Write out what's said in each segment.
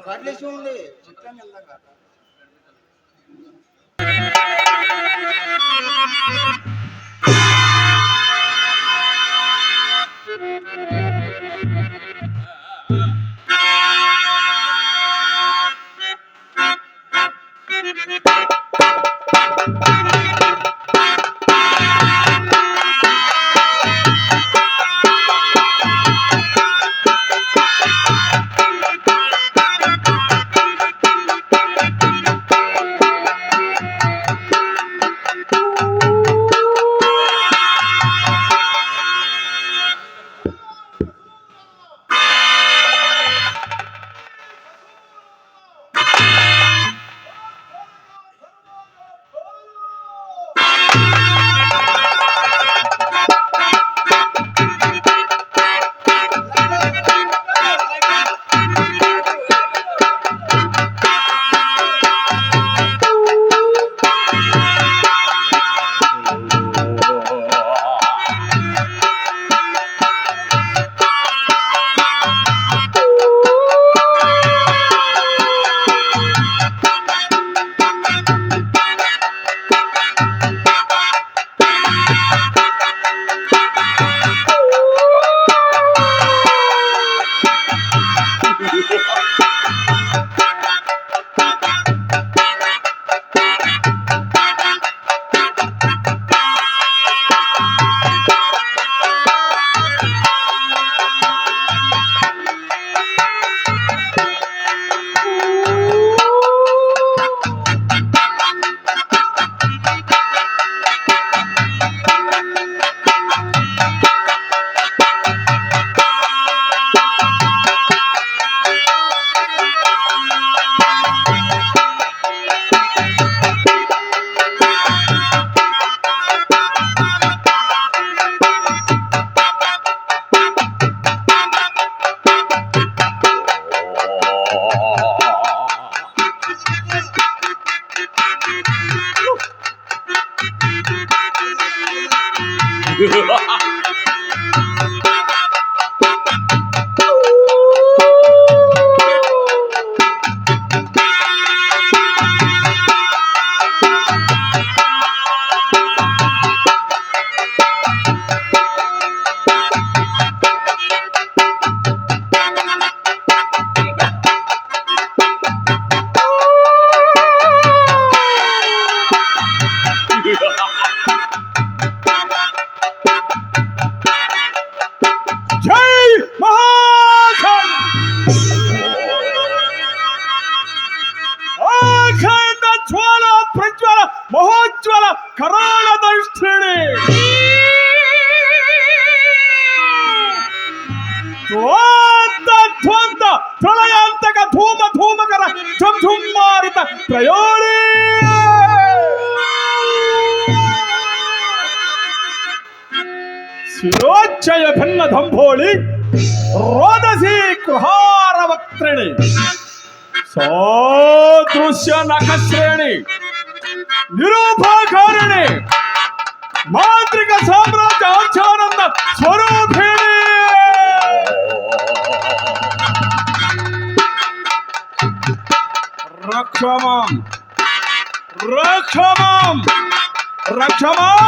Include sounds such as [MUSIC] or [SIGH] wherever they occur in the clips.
కట్లేసి ఉంది చిత్రం వెళ్దాం జై శిరోచ్చయ భిన్న దంభోళి రోదసి కుహార వక్త్రిణి సోదృశ్య నఖశ్రేణి నిరూపాకారిణి మాంత్రిక సామ్రాజ్య ఆచానంద స్వరూపిణి రక్షమాం రక్షమాం రక్షమాం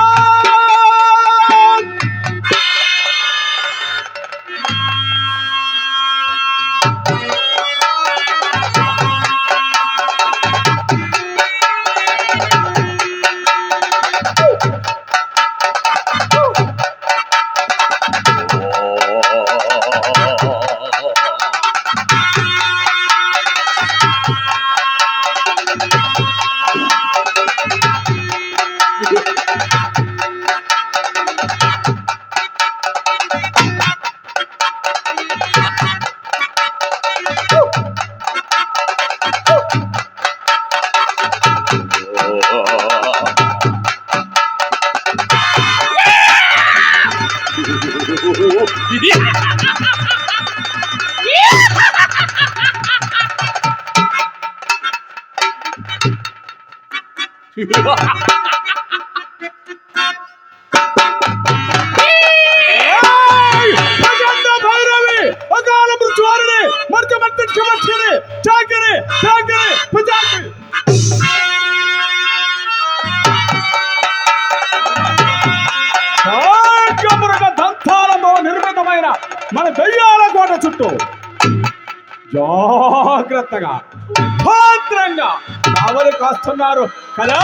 మన దయ్యాల కోట చుట్టూ జాగ్రత్తగా భద్రంగా కావలి కాస్తున్నారు కదా?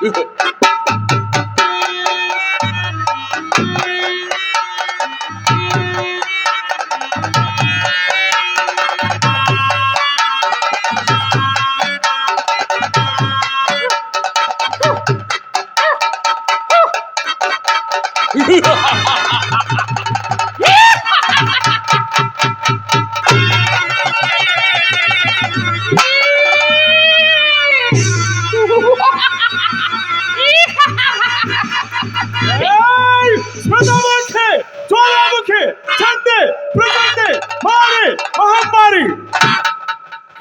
ఏయ్!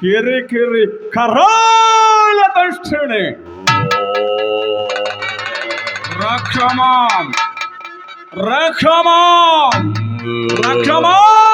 కిరి కిరి కరాల దంష్టిని రక్షమాం రక్షమాం రక్షమాం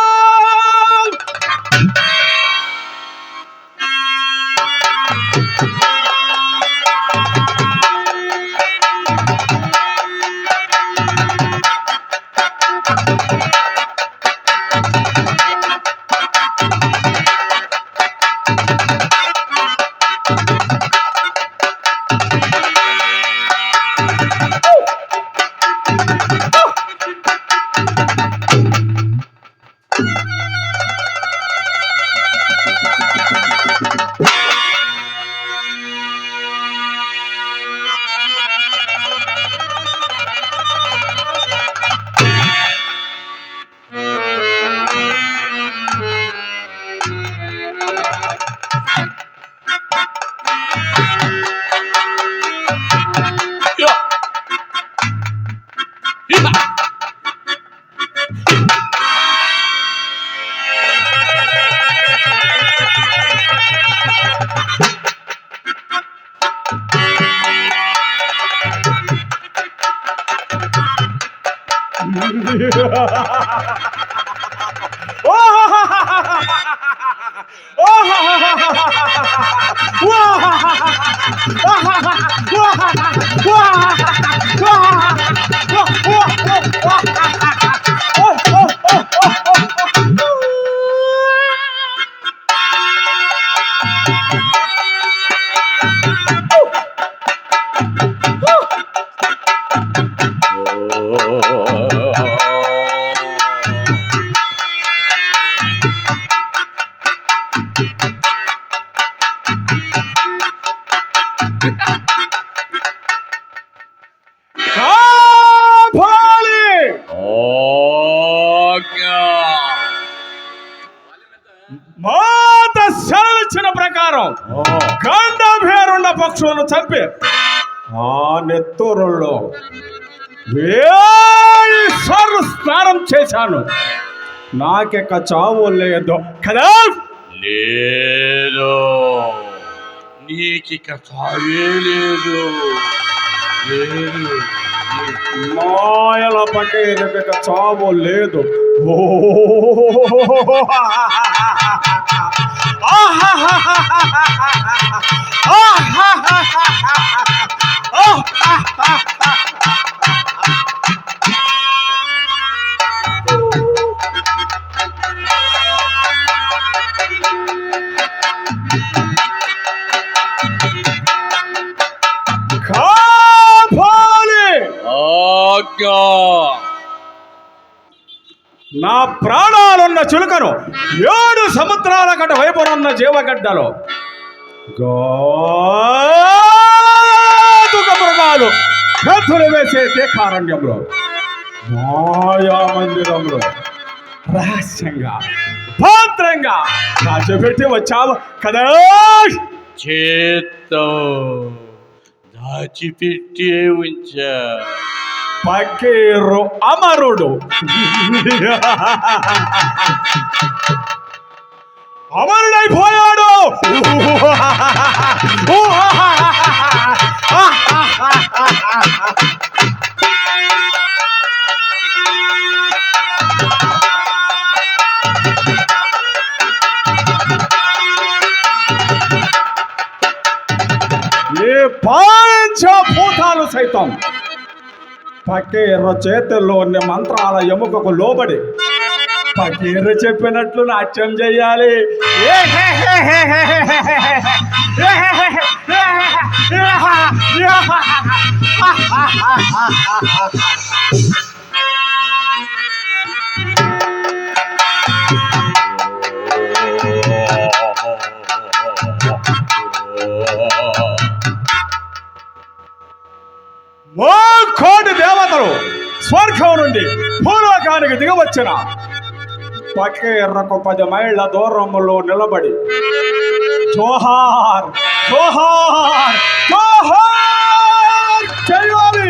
ప్రకారం గండభేరుండ పక్షులను చంపి ఆ నెత్తూరుల్లో వేయి సార్లు స్నానం చేశాను. నాకెక్క చావు లేదు. కదా లేదు. నీకిక చావే లేదు. లేదు. మాయల పకేదక చావు లేదు. ఓ! Oh, చిలుకను ఏడు సముద్రాల కట వైపునున్న జీవగడ్డలో. గోతుక మృగాలు కథలు వేసే కారణ్యంలో మాయా మందిరంలో. రహస్యంగా భద్రంగా దాచిపెట్టి వచ్చావు కదా? చేత్తో దాచిపెట్టి ఉంచా. పకీరు అమరుడు అమరుడైపోయాడు ఏ పంచభూతాలు సైతం పకీరు చేతుల్లోని మంత్రాల ఎముకకు లోబడి పకీరు చెప్పినట్లు నాట్యం చెయ్యాలి. Oh [LAUGHS] కోటి దేవతలు స్వర్గం నుండి పూర్వకానికి దిగవచ్చిన పకీర్రకు పది మైళ్ళ దూరంలో నిలబడి జోహార్ జోహార్ జోహార్ చేయాలి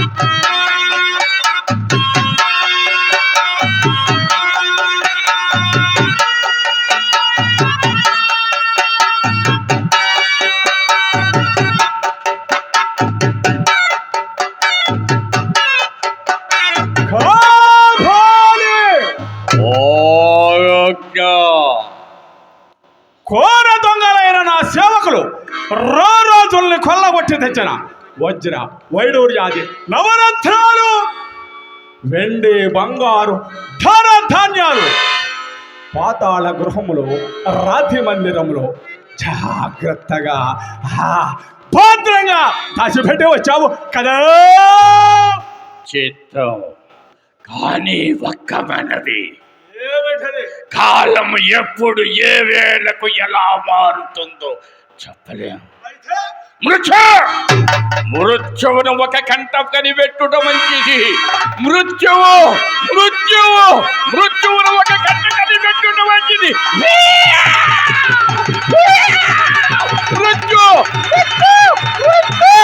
Thank you. తెచ్చిన? వజ్ర వైడూర్యాది నవరత్నాలు వెండి బంగారు ధర ధాన్యాలు. పాతాళ గృహములో రాతి మందిరములో జాగ్రత్తగా భద్రంగా దాచిపెట్టి వచ్చావు కదా? చిత్తం కానీ ఒక్క ఏమిటది? కాలం ఎప్పుడు ఏ వేళకు ఎలా మారుతుందో చెప్పలేం. అయితే మృత్యు మృత్యువును ఒక కంఠం కనిపెట్టుట మంచిది మృత్యువు మృత్యువు మృత్యువును ఒక కంట కనిపెట్టుట మంచిది మృత్యు మృత్యు, మృత్యు.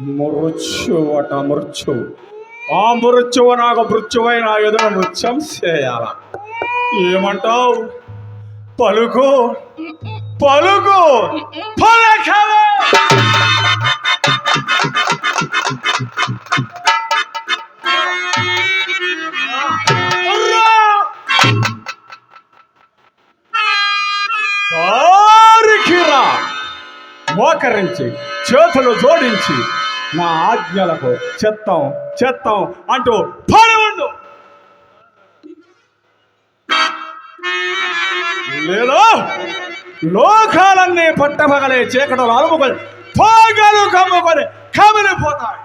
మృత్యువట మృత్యు ఆ మృత్యువు నాకు మృత్యువైన ఎదురు నృత్యం చేయాల. ఏమంటావు? పలుకు పలుకు మోకరించి చేతులు జోడించి నా ఆజ్ఞలకు చెత్తం చెత్తం అంటూ పడి ఉండు లేదా లోకాలన్నీ పట్టపగలే చీకటలు అలుముకొని పోగలు కమ్ముకొని కమిలిపోతాయి.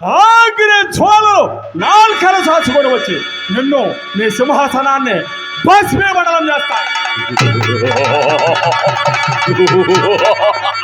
ఆగ్ని జ్వాలలు నాల్కలు చాచుకొని వచ్చి నిన్ను నీ సింహాసనాన్ని భస్మీపటలం చేస్తాయి. [LAUGHS]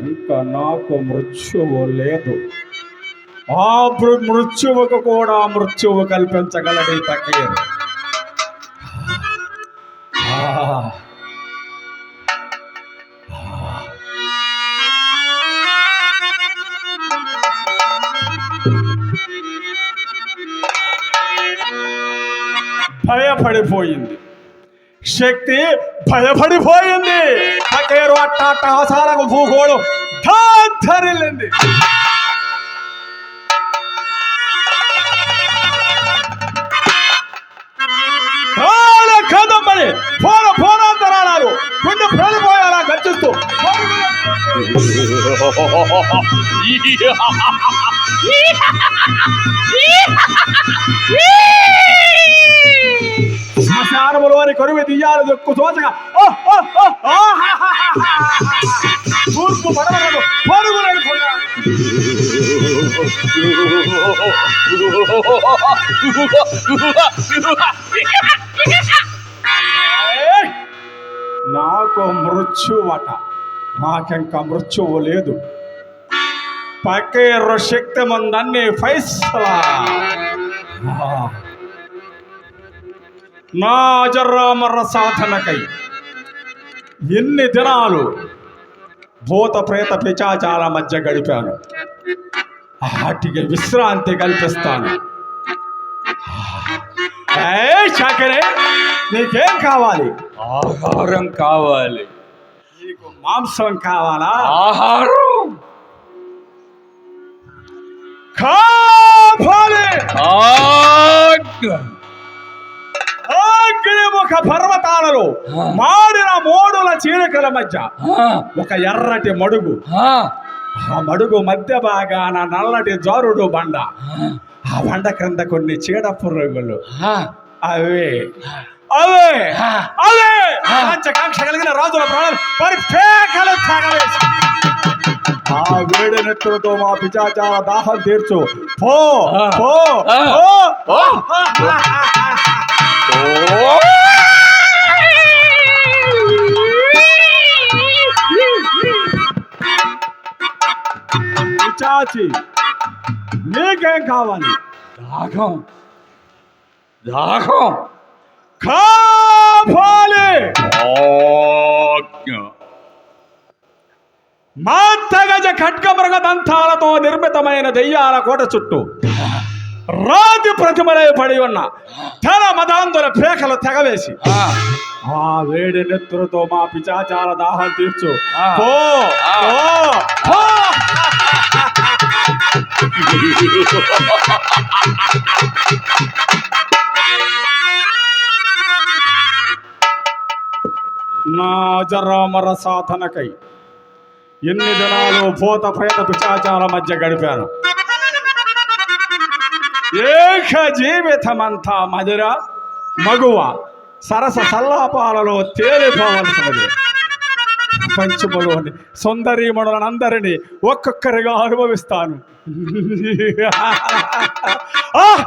ఇంకా నాకు మృత్యువు లేదు. ఆ మృత్యువుకు కూడా మృత్యువు కల్పించగలడు తగ్గేరు భయపడిపోయింది శక్తి భయపడిపోయింది పకేరు అట్ట అట్ట అవసారకు భూగోళం ధరిల్లింది కదమ్మని పోన పోనాంతరాలు గుండె పేలిపోయేలా గర్జిస్తూ శ్మశానములోని కరువు దియ్యాలు దొక్కు తోచగా. తూర్పు పడవలను పరుగులను నాకు మృత్యువట. నాకింక మృత్యువు లేదు. పకేరు శక్తి మందన్ని ఫైసలా. ఆ. నా అజరామర సాధనకై ఎన్ని దినాలు భూత ప్రేత పిచాచాల మధ్య గడిపాను. వాటికి విశ్రాంతి కల్పిస్తాను. శాకరే నీకేం కావాలి? ఆహారం కావాలి. నీకు మాంసం కావాలా? ఆహారం. కావాలి! అగ్నిముఖ పర్వతాలలో మాడిన మోడుల చీలికల మధ్య ఒక ఎర్రటి మడుగు. ఆ, మడుగు మధ్య భాగాన నల్లటి జారుడు బండ. ఆ. బండ క్రింద కొన్ని చీడ పురుగులు. అవే. అవే. అవే. పంచకాంక్ష కలిగిన రాజుల ప్రాణాలు వారి పేకలు తగవేసి ఆ వేడి నెత్తులతో మా పిచాచార దాహం తీర్చు. పో. పో. ఆ. పో. ఓ! పిచాచి నీకేం కావాలి? దాహం దాహం కావాలి. ఆజ్ఞ. మాత్తగజ ఖడ్గమృగ దంతాలతో నిర్మితమైన దెయ్యాల కోట చుట్టూ రాతి ప్రతిమలై పడి ఉన్న ధన మదాంధుల పేకలు తెగవేసి ఆ, వేడి నెత్తులతో మా పిచాచాల దాహం తీర్చు. ఆ. నా జరామర సాధనకై ఎన్ని దినాలు భూత ప్రేత పిచాచాల మధ్య గడిపాను ఏక జీవితమంతా మధుర మగువ సరస సల్లాపాలలో తేలిపోవలసినది. ప్రపంచములోని సుందరీమణులను అందరినీ ఒక్కొక్కరిగా అనుభవిస్తాను ఆహ్